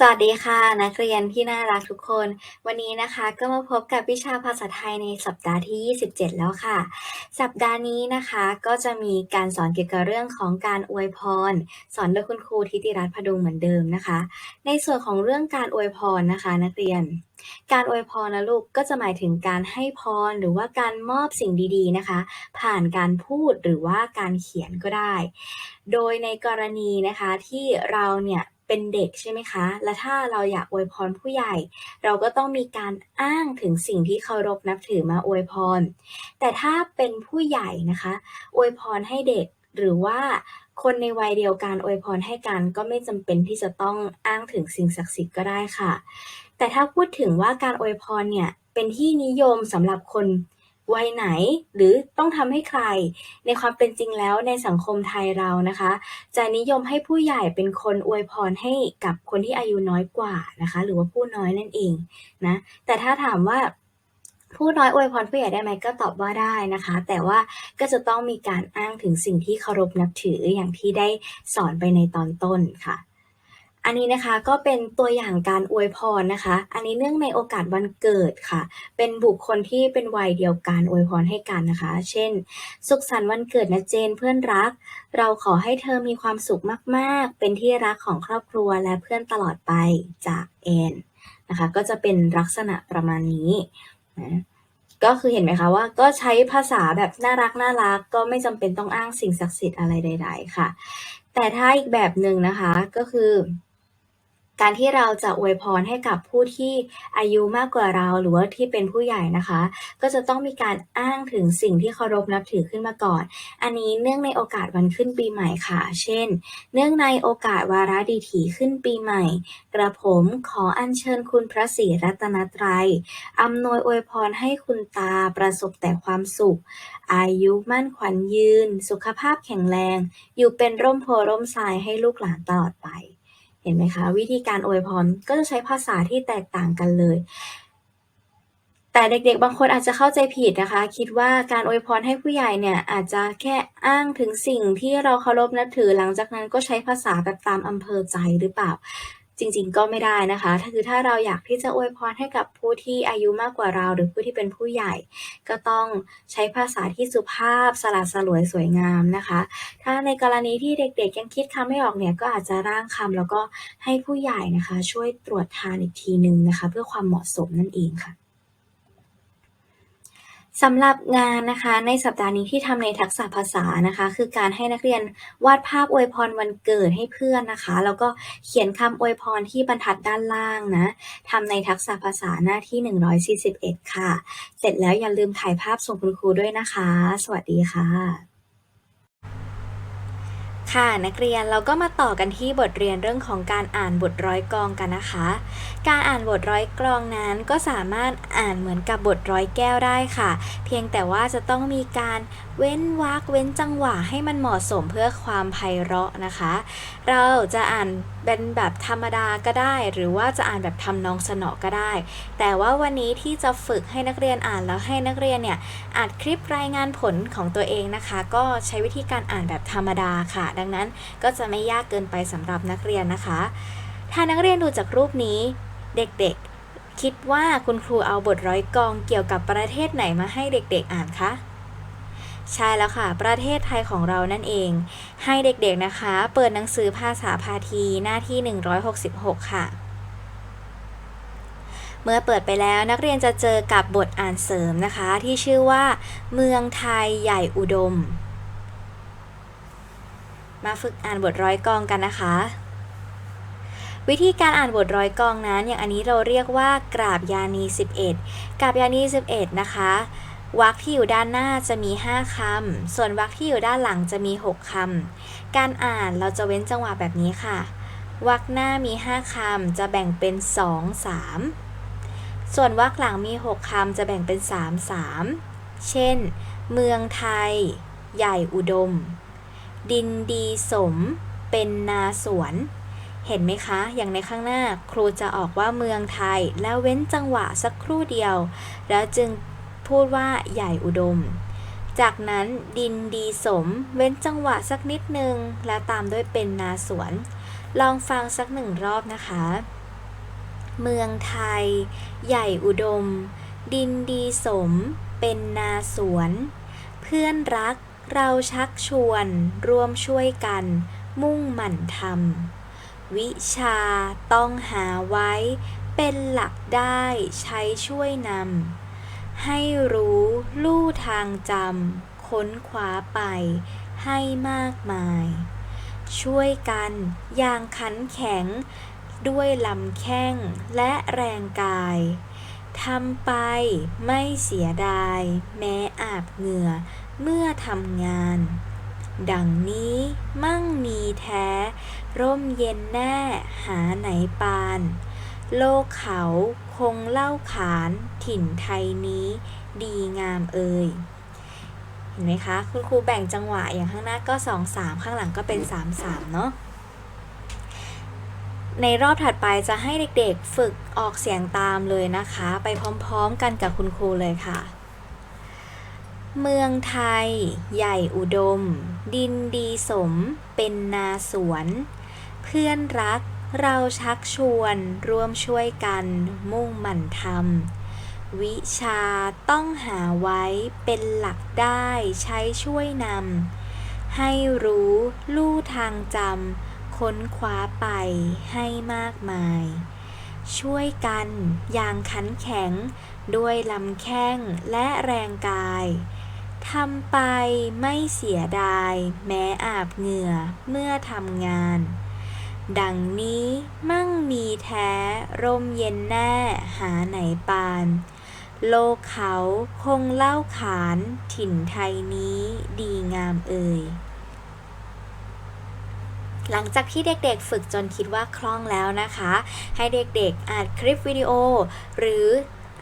สวัสดีค่ะ นักเรียนที่น่ารักทุกคน วันนี้นะคะก็มาพบกับวิชาภาษาไทยในสัปดาห์ที่ 27 แล้วค่ะ สัปดาห์นี้นะคะก็จะมีการสอนเกี่ยวกับเรื่องของการอวยพร สอนโดยคุณครูทิติรัตน์พดุงเหมือนเดิมนะคะ ในส่วนของเรื่องการอวยพรนะคะ นักเรียน การอวยพรนะลูกก็จะหมายถึงการให้พรหรือว่าการมอบสิ่งดีๆนะคะ ผ่านการพูดหรือว่าการเขียนก็ได้ โดยในกรณีนะคะที่เราเนี่ย เป็นเด็กใช่ไหมคะ และถ้าเราอยากอวยพรผู้ใหญ่ เราก็ต้องมีการอ้างถึงสิ่งที่เคารพนับถือมาอวยพร แต่ถ้าเป็นผู้ใหญ่นะคะ อวยพรให้เด็กหรือว่าคนในวัยเดียวกันอวยพรให้กันก็ไม่จำเป็นที่จะต้องอ้างถึงสิ่งศักดิ์สิทธิ์ก็ได้ค่ะ แต่ถ้าพูดถึงว่าการอวยพรเนี่ยเป็นที่นิยมสำหรับคน วัยไหนหรือต้องทำให้ใคร ในความเป็นจริงแล้วในสังคมไทยเรานะคะ จะนิยมให้ผู้ใหญ่เป็นคนอวยพรให้กับคนที่อายุน้อยกว่านะคะ หรือว่าผู้น้อยนั่นเองนะแต่ถ้าถามว่าผู้น้อยอวยพรผู้ใหญ่ได้ไหมก็ตอบว่าได้นะคะ แต่ว่าก็จะต้องมีการอ้างถึงสิ่งที่เคารพนับถืออย่างที่ได้สอนไปในตอนต้นค่ะ อันนี้นะคะก็เป็นตัวอย่างการอวยพรนะคะ อันนี้เนื่องในโอกาสวันเกิดค่ะ เป็นบุคคลที่เป็นวัยเดียวกันอวยพรให้กันนะคะ เช่น สุขสันต์วันเกิดนะเจนเพื่อนรัก เราขอให้เธอมีความสุขมาก ๆ เป็นที่รักของครอบครัวและเพื่อนตลอดไปจากแอนนะคะ ก็จะเป็นลักษณะประมาณนี้นะก็คือเห็นไหมคะว่าก็ใช้ภาษาแบบน่ารักน่ารักก็ไม่จำเป็นต้องอ้างสิ่งศักดิ์สิทธิ์อะไรใด ๆ ค่ะ แต่ถ้าอีกแบบหนึ่งนะคะก็คือ การที่เราจะอวยพรให้กับผู้ที่อายุมากกว่าเราหรือว่าที่เป็นผู้ใหญ่นะคะ ก็จะต้องมีการอ้างถึงสิ่งที่เคารพนับถือขึ้นมาก่อน อันนี้เนื่องในโอกาสวันขึ้นปีใหม่ค่ะ เช่น เนื่องในโอกาสวาระดีถีขึ้นปีใหม่ กระผมขออัญเชิญคุณพระศรีรัตนตรัยอำนวยอวยพรให้คุณตาประสบแต่ความสุข อายุมั่นขวัญยืน สุขภาพแข็งแรง อยู่เป็นร่มโพร่มทรายให้ลูกหลานตลอดไป ห็นไหมคะ วิธีการอวยพรก็จะใช้ภาษาที่แตกต่างกันเลย แต่เด็กๆ บางคนอาจจะเข้าใจผิดนะคะ คิดว่าการอวยพรให้ผู้ใหญ่เนี่ยอาจจะแค่อ้างถึงสิ่งที่เราเคารพนับถือหลังจากนั้นก็ใช้ภาษาแบบตามอำเภอใจหรือเปล่าจริงๆ ก็ไม่ได้นะคะ ถ้าคือถ้าเราอยากที่จะอวยพรให้กับผู้ที่อายุมากกว่าเรา หรือผู้ที่เป็นผู้ใหญ่ ก็ต้องใช้ภาษาที่สุภาพสละสลวยสวยงามนะคะ ถ้าในกรณีที่เด็กๆยังคิดคำไม่ออกเนี่ยก็อาจจะร่างคำแล้วก็ให้ผู้ใหญ่นะคะ ช่วยตรวจทานอีกทีหนึ่งนะคะ เพื่อความเหมาะสมนั่นเองค่ะ สำหรับงานนะคะในสัปดาห์นี้ที่ทำในทักษะภาษานะคะ คือการให้นักเรียนวาดภาพอวยพรวันเกิดให้เพื่อนนะคะ แล้วก็เขียนคำอวยพรที่บรรทัดด้านล่างนะทำในทักษะภาษาหน้าที่ 141 ค่ะ เสร็จแล้วอย่าลืมถ่ายภาพส่งคุณครูด้วยนะคะ สวัสดีค่ะ ค่ะนักเรียนเราก็มาต่อกันที่บทเรียนเรื่องของการอ่านบทร้อยกรองกันนะคะ การอ่านบทร้อยกรองนั้นก็สามารถอ่านเหมือนกับบทร้อยแก้วได้ค่ะ เพียงแต่ว่าจะต้องมีการ เว้นวรรคเว้นจังหวะให้มันเหมาะสมเพื่อความไพเราะนะคะ เราจะอ่านเป็นแบบธรรมดาก็ได้ หรือว่าจะอ่านแบบทำนองสนอก็ได้ แต่ว่าวันนี้ที่จะฝึกให้นักเรียนอ่านแล้วให้นักเรียนเนี่ยอัดคลิปรายงานผลของตัวเองนะคะ ก็ใช้วิธีการอ่านแบบธรรมดาค่ะ ดังนั้นก็จะไม่ยากเกินไปสำหรับนักเรียนนะคะ ถ้านักเรียนดูจากรูปนี้เด็กๆ คิดว่าคุณครูเอาบทร้อยกองเกี่ยวกับประเทศไหนมาให้เด็กๆอ่านคะ ใช่แล้วค่ะ ประเทศไทยของเรานั่นเอง ให้เด็กๆนะคะ เปิดหนังสือภาษาพาทีหน้าที่ 166 ค่ะ เมื่อเปิดไปแล้วนักเรียนจะเจอกับบทอ่านเสริมนะคะ ที่ชื่อว่า เมืองไทยใหญ่อุดม มาฝึกอ่านบทร้อยกองกันนะคะวิธีการอ่านบทร้อยกองนั้นอย่างอันนี้เราเรียกว่ากราบยานี 11 กราบยานี 11 นะคะ วรรคที่อยู่ด้านหน้าจะมี 5คำส่วนวรรคที่อยู่ด้านหลังจะมี 6คำการอ่านเราจะเว้นจังหวะแบบนี้ค่ะ วรรคหน้ามี 5คำจะแบ่งเป็น 2 3 ส่วนวรรคหลังมี 6คำจะแบ่งเป็น 3 3 เช่น เมืองไทย ใหญ่อุดม ดินดีสม เป็นนาสวน เห็นไหมคะ อย่างในข้างหน้าครูจะออกว่าเมืองไทย แล้วเว้นจังหวะสักครู่เดียว แล้วจึง พูดว่าใหญ่อุดม จากนั้นดินดีสม เว้นจังหวะสักนิดนึง แล้วตามด้วยเป็นนาสวน ลองฟังสักหนึ่งรอบนะคะ เมืองไทย ใหญ่อุดม ดินดีสม เป็นนาสวน เพื่อนรักเราชักชวน ร่วมช่วยกัน มุ่งหมั่นทำวิชาต้องหาไว้ เป็นหลักได้ใช้ช่วยนำ ให้รู้ลู่ทางจำค้นคว้าไปให้มากมาย ช่วยกันอย่างขันแข็ง ด้วยลำแข้งและแรงกายทำไปไม่เสียดาย แม้อาบเหงื่อเมื่อทำงาน ดังนี้มั่งมีแท้ ร่มเย็นแน่หาไหนปาน โลกเขาคงเล่าขานถิ่นไทยนี้ดีงามเอ่ยเห็นไหมคะ คุณครูแบ่งจังหวะอย่างข้างหน้าก็ 2 3 ข้างหลังก็เป็น 3 3 เนาะในรอบถัดไปจะให้เด็กๆฝึกออกเสียงตามเลยนะคะ ไปพร้อมๆกันกับคุณครูเลยค่ะ เมืองไทย ใหญ่อุดม ดินดีสม เป็นนาสวน เพื่อนรัก เราชักชวนร่วมช่วยกันมุ่งหมั่นทำวิชาต้องหาไว้เป็นหลักได้ใช้ช่วยนำให้รู้ลู่ทางจำค้นคว้าไปให้มากมาย ช่วยกันอย่างขันแข็งด้วยลำแข้งและแรงกายทำไปไม่เสียดาย แม้อาบเหงื่อเมื่อทำงาน ดังนี้มั่งมีแท้ร่มเย็นแน่หาไหนปาน โลกเขาคงเล่าขานถิ่นไทยนี้ดีงามเอ่ยหลังจากที่เด็กๆ ฝึกจนคิดว่าคล่องแล้วนะคะ ให้เด็กๆอัดคลิปวิดีโอ หรือ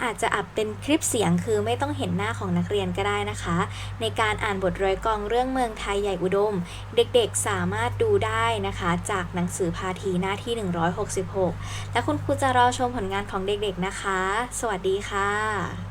อาจจะอัดเป็นคลิปเสียงคือไม่ต้องเห็นหน้าของนักเรียนก็ได้นะคะ ในการอ่านบทร้อยกองเรื่องเมืองไทยใหญ่อุดม เด็กๆสามารถดูได้นะคะ จากหนังสือพาทีหน้าที่ 166 และคุณครูจะรอชมผลงานของเด็กๆนะคะ สวัสดีค่ะ